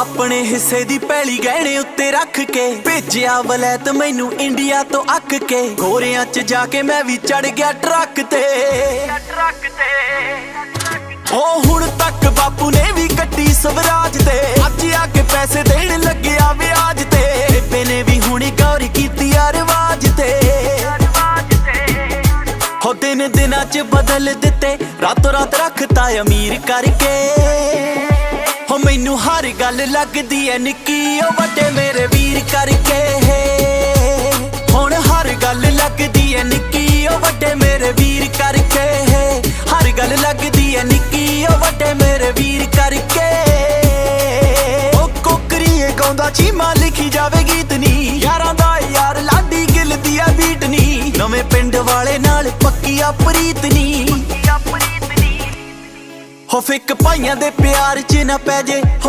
ਆਪਣੇ ਹਿੱਸੇ ਦੀ ਪੈਲੀ ਗਹਿਣੇ ਉੱਤੇ ਰੱਖ ਕੇ ਭੇਜਿਆ ਵਲੈਤ ਮੈਨੂੰ ਇੰਡੀਆ ਤੋਂ ਅੱਕ ਕੇ। ਗੋਰਿਆਂ 'ਚ ਜਾ ਕੇ ਮੈਂ ਵੀ ਚੜ ਗਿਆ ਟਰੱਕ ਤੇ। ਹੋ ਹੁਣ ਤੱਕ ਬਾਪੂ ਨੇ ਵੀ ਕੱਟੀ ਸਵਰਾਜ ਤੇ। ਅੱਜ ਆ ਕੇ ਪੈਸੇ ਦੇਣ ਲੱਗਿਆ ਵਿਆਜ ਤੇ। ਬੇਬੇ ਨੇ ਵੀ ਹੁਣੀ ਗੌਰ ਕੀਤੀ ਆ ਰਿਵਾਜ ਤੇ। ਹੋ ਦਿਨ ਦਿਨਾਂ ਚ ਬਦਲ ਦਿੱਤੇ। ਰਾਤੋਂ ਰਾਤ ਰੱਖਤਾ ਅਮੀਰ ਕਰਕੇ। ਮੈਨੂੰ ਹਰ ਗੱਲ ਲੱਗਦੀ ਐ ਨਿੱਕੀ, ਉਹ ਵੱਡੇ ਮੇਰੇ ਵੀਰ ਕਰਕੇ। ਹੁਣ ਹਰ ਗੱਲ ਲੱਗਦੀ ਐ ਨਿੱਕੀ, ਉਹ ਵੱਡੇ ਮੇਰੇ ਵੀਰ ਕਰਕੇ। ਹਰ ਗੱਲ ਲੱਗਦੀ ਐ ਨਿੱਕੀ, ਉਹ ਵੱਡੇ ਮੇਰੇ ਵੀਰ ਕਰਕੇ। ਉਹ ਕੋਕਰੀਏ ਗਾਉਂਦਾ ਚੀਮਾ, ਲਿਖੀ ਜਾਵੇ ਗੀਤ ਨੀ। ਯਾਰਾਂ ਦਾ ਯਾਰ ਲਾਡੀ ਗਿੱਲ ਦੀ ਆ ਬੀਟ ਨੀ। ਨਵੇਂ ਪਿੰਡ ਵਾਲੇ ਨਾਲ ਪੱਕੀ ਆ ਪ੍ਰੀਤ ਨੀ। ਹੋ ਫਿੱਕ ਭਾਈਆਂ ਦੇ ਪਿਆਰ 'ਚ ਨਾ ਪੈ ਜੇ। ਹੋ